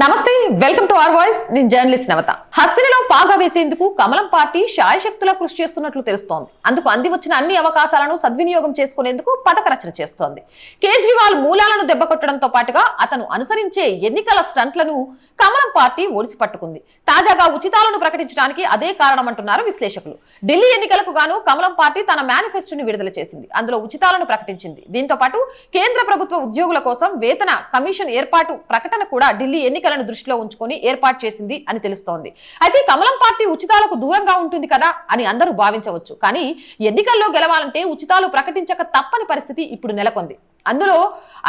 నమస్తే Welcome to our voice నేను journalist నవత. హస్తినిలో పాగా వేసేందుకు కమలం పార్టీ శాయశక్తులా కృషి చేస్తున్నట్లు తెలుస్తోంది. అందుకు అంది వచ్చిన అన్ని అవకాశాలను సద్వినియోగం చేసుకునేందుకు పథక రచన చేస్తోంది. కేజ్రీవాల్ మూలాలను దెబ్బకొట్టడంతో పాటుగా అతను అనుసరించే ఎన్నికల స్టంట్లను కమలం పార్టీ ఒడిసి పట్టుకుంది. తాజాగా ఉచితాలను ప్రకటించడానికి అదే కారణమంటున్నారు విశ్లేషకులు. ఢిల్లీ ఎన్నికలకు గాను కమలం పార్టీ తన మేనిఫెస్టోని విడుదల చేసింది. అందులో ఉచితాలను ప్రకటించింది. దీంతో పాటు కేంద్ర ప్రభుత్వ ఉద్యోగుల కోసం వేతన కమిషన్ ఏర్పాటు ప్రకటన కూడా ఢిల్లీ ఎన్నికలను దృష్టిలో ఉంచుకొని ఏర్పాటు చేసింది అని తెలుస్తోంది. అయితే కమలం పార్టీ ఉచితాలకు దూరంగా ఉంటుంది కదా అని అందరూ భావించవచ్చు. కానీ ఎన్నికల్లో గెలవాలంటే ఉచితాలు ప్రకటించక తప్పని పరిస్థితి ఇప్పుడు నెలకొంది. అందులో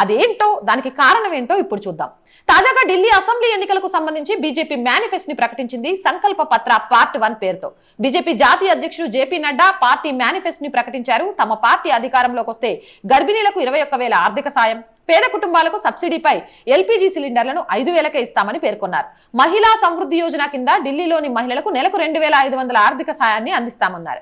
అదేంటో దానికి కారణం ఏంటో ఇప్పుడు చూద్దాం. తాజాగా ఢిల్లీ అసెంబ్లీ ఎన్నికలకు సంబంధించి బీజేపీ మేనిఫెస్ట్ని ప్రకటించింది సంకల్ప పత్ర పార్ట్ వన్ పేరుతో. బీజేపీ జాతీయ అధ్యక్షుడు జేపీ నడ్డా పార్టీ మేనిఫెస్ట్ని ప్రకటించారు. తమ పార్టీ అధికారంలోకి వస్తే గర్భిణీలకు ఇరవై ఒక్క వేల ఆర్థిక సాయం పేద కుటుంబాలకు సబ్సిడీపై ఎల్పీజీ సిలిండర్లను ఐదు వేలకే ఇస్తామని పేర్కొన్నారు. మహిళా సమృద్ధి యోజన కింద ఢిల్లీలోని మహిళలకు నెలకు రెండు వేల ఐదు వందల ఆర్థిక సాయాన్ని అందిస్తామన్నారు.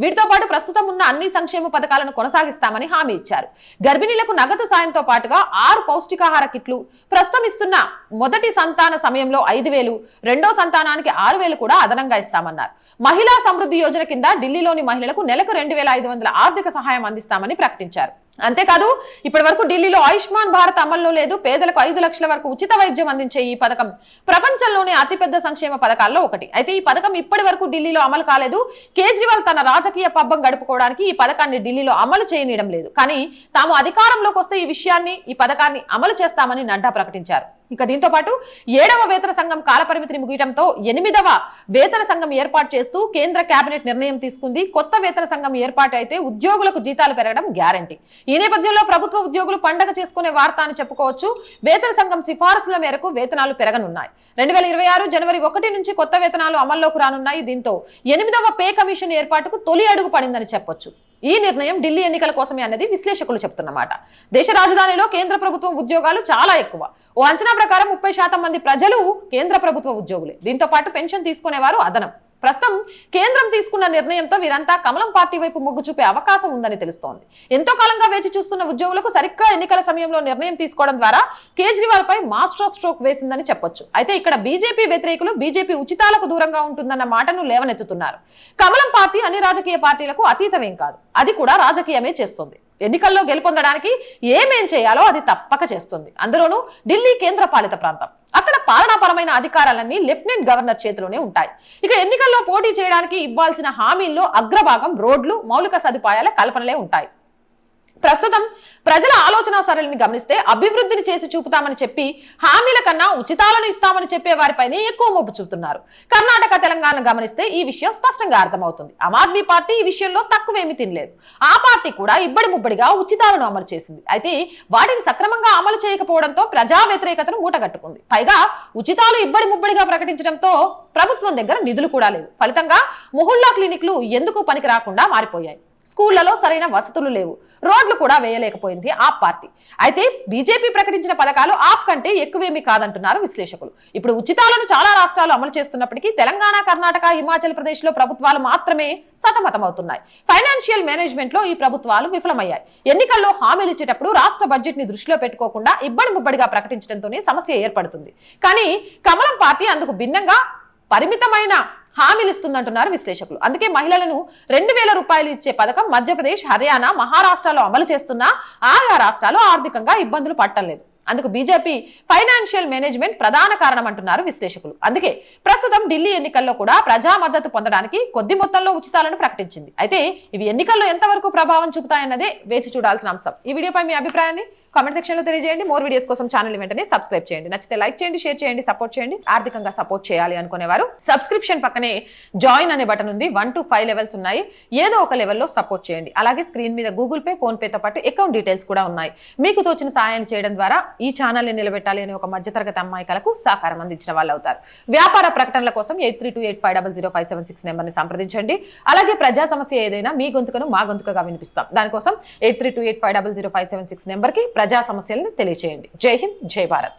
వీటితో పాటు ప్రస్తుతం ఉన్న అన్ని సంక్షేమ పథకాలను కొనసాగిస్తామని హామీ ఇచ్చారు. గర్భిణీలకు నగదు సాయంతో పాటుగా ఆరు పౌష్టికాహార కిట్లు ప్రస్తుతం ఇస్తున్న మొదటి సంతాన సమయంలో ఐదు వేలు రెండో సంతానానికి ఆరు వేలు కూడా అదనంగా ఇస్తామన్నారు. మహిళా సమృద్ధి యోజన కింద ఢిల్లీలోని మహిళలకు నెలకు రెండు వేల ఐదు వందల ఆర్థిక సహాయం అందిస్తామని ప్రకటించారు. అంతేకాదు ఇప్పటి వరకు ఢిల్లీలో ఆయుష్మాన్ భారత్ అమల్లో లేదు. పేదలకు ఐదు లక్షల వరకు ఉచిత వైద్యం అందించే ఈ పథకం ప్రపంచంలోనే అతిపెద్ద సంక్షేమ పథకాల్లో ఒకటి. అయితే ఈ పథకం ఇప్పటి వరకు ఢిల్లీలో అమలు కాలేదు. కేజ్రీవాల్ తన రాజకీయ పబ్బం గడుపుకోవడానికి ఈ పథకాన్ని ఢిల్లీలో అమలు చేయనీయడం లేదు. కానీ తాము అధికారంలోకి వస్తే ఈ విషయాన్ని ఈ పథకాన్ని అమలు చేస్తామని నడ్డా ప్రకటించారు. ఇక దీంతో పాటు ఏడవ వేతన సంఘం కాలపరిమితిని ముగియడంతో ఎనిమిదవ వేతన సంఘం ఏర్పాటు చేస్తూ కేంద్ర కేబినెట్ నిర్ణయం తీసుకుంది. కొత్త వేతన సంఘం ఏర్పాటు అయితే ఉద్యోగులకు జీతాలు పెరగడం గ్యారంటీ. ఈ నేపథ్యంలో ప్రభుత్వ ఉద్యోగులు పండగ చేసుకునే వార్త అని చెప్పుకోవచ్చు. వేతన సంఘం సిఫార్సుల మేరకు వేతనాలు పెరగనున్నాయి. రెండు వేల ఇరవై ఆరు జనవరి ఒకటి నుంచి కొత్త వేతనాలు అమల్లోకి రానున్నాయి. దీంతో ఎనిమిదవ పే కమిషన్ ఏర్పాటుకు తొలి అడుగు పడిందని చెప్పొచ్చు. ఈ నిర్ణయం ఢిల్లీ ఎన్నికల కోసమే అన్నది విశ్లేషకులు చెప్తున్నమాట. దేశ రాజధానిలో కేంద్ర ప్రభుత్వం ఉద్యోగాలు చాలా ఎక్కువ. ఓ అంచనా ప్రకారం ముప్పై శాతం మంది ప్రజలు కేంద్ర ప్రభుత్వ ఉద్యోగులే. దీంతో పాటు పెన్షన్ తీసుకునేవారు అదనం. ప్రస్తుతం కేంద్ర తీసుకున్న నిర్ణయంతో వీరంతా కమలం పార్టీ వైపు మొగ్గు చూపే అవకాశం ఉందని తెలుస్తోంది. ఎంతో కాలంగా వేచి చూస్తున్న ఉద్యోగులకు సరిగ్గా ఎన్నికల సమయంలో నిర్ణయం తీసుకోవడం ద్వారా కేజ్రీవాల్ పై మాస్టర్ స్ట్రోక్ వేసిందని చెప్పొచ్చు. అయితే ఇక్కడ బీజేపీ వ్యతిరేకులు బీజేపీ ఉచితాలకు దూరంగా ఉంటుందన్న మాటను లేవనెత్తుతున్నారు. కమలం పార్టీ అన్ని రాజకీయ పార్టీలకు అతీతమేం కాదు. అది కూడా రాజకీయమే చేస్తుంది. ఎన్నికల్లో గెలుపొందడానికి ఏమేం చేయాలో అది తప్పక చేస్తుంది. అందులోనూ ఢిల్లీ కేంద్ర పాలిత ప్రాంతం. అక్కడ పాలనాపరమైన అధికారాలన్నీ లెఫ్టినెంట్ గవర్నర్ చేతిలోనే ఉంటాయి. ఇక ఎన్నికల్లో పోటీ చేయడానికి ఇవ్వాల్సిన హామీల్లో అగ్రభాగం రోడ్లు మౌలిక సదుపాయాల కల్పనలే ఉంటాయి. ప్రస్తుతం ప్రజల ఆలోచన సరళిని గమనిస్తే అభివృద్ధిని చేసి చూపుతామని చెప్పి హామీల కన్నా ఉచితాలను ఇస్తామని చెప్పే వారిపైనే ఎక్కువ మొబ్బు చూపుతున్నారు. కర్ణాటక తెలంగాణ గమనిస్తే ఈ విషయం స్పష్టంగా అర్థమవుతుంది. ఆమ్ ఆద్మీ పార్టీ ఈ విషయంలో తక్కువేమీ తినలేదు. ఆ పార్టీ కూడా ఇబ్బడి ముబ్బడిగా ఉచితాలను అమలు చేసింది. అయితే వాటిని సక్రమంగా అమలు చేయకపోవడంతో ప్రజా వ్యతిరేకతను మూటగట్టుకుంది. పైగా ఉచితాలు ఇబ్బడి ముబ్బడిగా ప్రకటించడంతో ప్రభుత్వం దగ్గర నిధులు కూడా లేవు. ఫలితంగా మొహుల్లా క్లినిక్లు ఎందుకు పనికి రాకుండా మారిపోయాయి? స్కూళ్ళలో సరైన వసతులు లేవు. రోడ్లు కూడా వేయలేకపోయింది ఆప్ పార్టీ. అయితే బీజేపీ ప్రకటించిన పథకాలు ఆప్ కంటే ఎక్కువేమీ కాదంటున్నారు విశ్లేషకులు. ఇప్పుడు ఉచితాలను చాలా రాష్ట్రాలు అమలు చేస్తున్నప్పటికీ తెలంగాణ కర్ణాటక హిమాచల్ ప్రదేశ్లో ప్రభుత్వాలు మాత్రమే సతమతమవుతున్నాయి. ఫైనాన్షియల్ మేనేజ్మెంట్లో ఈ ప్రభుత్వాలు విఫలమయ్యాయి. ఎన్నికల్లో హామీలు ఇచ్చేటప్పుడు రాష్ట్ర బడ్జెట్ని దృష్టిలో పెట్టుకోకుండా ఇబ్బడి ముబ్బడిగా ప్రకటించడంతోనే సమస్య ఏర్పడుతుంది. కానీ కమలం పార్టీ అందుకు భిన్నంగా పరిమితమైన హామీలు ఇస్తుందంటున్నారు విశ్లేషకులు. అందుకే మహిళలను రెండు వేల రూపాయలు ఇచ్చే పథకం మధ్యప్రదేశ్ హర్యానా మహారాష్ట్రలో అమలు చేస్తున్నా ఆయా రాష్ట్రాలు ఆర్థికంగా ఇబ్బందులు పట్టలేదు. అందుకు బీజేపీ ఫైనాన్షియల్ మేనేజ్మెంట్ ప్రధాన కారణం అంటున్నారు విశ్లేషకులు. అందుకే ప్రస్తుతం ఢిల్లీ ఎన్నికల్లో కూడా ప్రజా మద్దతు పొందడానికి కొద్ది మొత్తంలో ఉచితాలను ప్రకటించింది. అయితే ఇవి ఎన్నికల్లో ఎంతవరకు ప్రభావం చూపుతాయన్నదే వేచి చూడాల్సిన అంశం. ఈ వీడియోపై మీ అభిప్రాయాన్ని కామెంట్ సెక్షన్లో తెలియజేయండి. మోర్ వీడియోస్ కోసం ఛానల్ వెంటనే సబ్స్క్రైబ్ చేయండి. నచ్చితే లైక్ చేయండి షేర్ చేయండి సపోర్ట్ చేయండి. ఆర్థికంగా సపోర్ట్ చేయాలి అనుకునేవారు సబ్స్క్రిప్షన్ పక్కనే జాయిన్ అనే బటన్ ఉంది. వన్ టు ఫైవ్ లెవెల్స్ ఉన్నాయి. ఏదో ఒక లెవెల్లో సపోర్ట్ చేయండి. అలాగే స్క్రీన్ మీద గూగుల్ పే ఫోన్పేతో పాటు అకౌంట్ డీటెయిల్స్ కూడా ఉన్నాయి. మీకు తోచిన సాయాన్ని చేయడం ద్వారా ఈ ఛానల్ని నిలబెట్టాలి అనే ఒక మధ్యతరగతి అమ్మాయికలకు సహకారం అందించిన వాళ్ళు అవుతారు వ్యాపార ప్రకటనల కోసం eight three two eight five double zero five seven six నెంబర్ని సంప్రదించండి. అలాగే ప్రజా సమస్య ఏదైనా మీ గొంతుకను మా గొంతుకగా వినిపిస్తాం. దానికోసం eight three two eight five double zero five seven six నెంబర్కి ప్రజా సమస్యలను తెలియజేయండి జై హింద్ జై భారత్.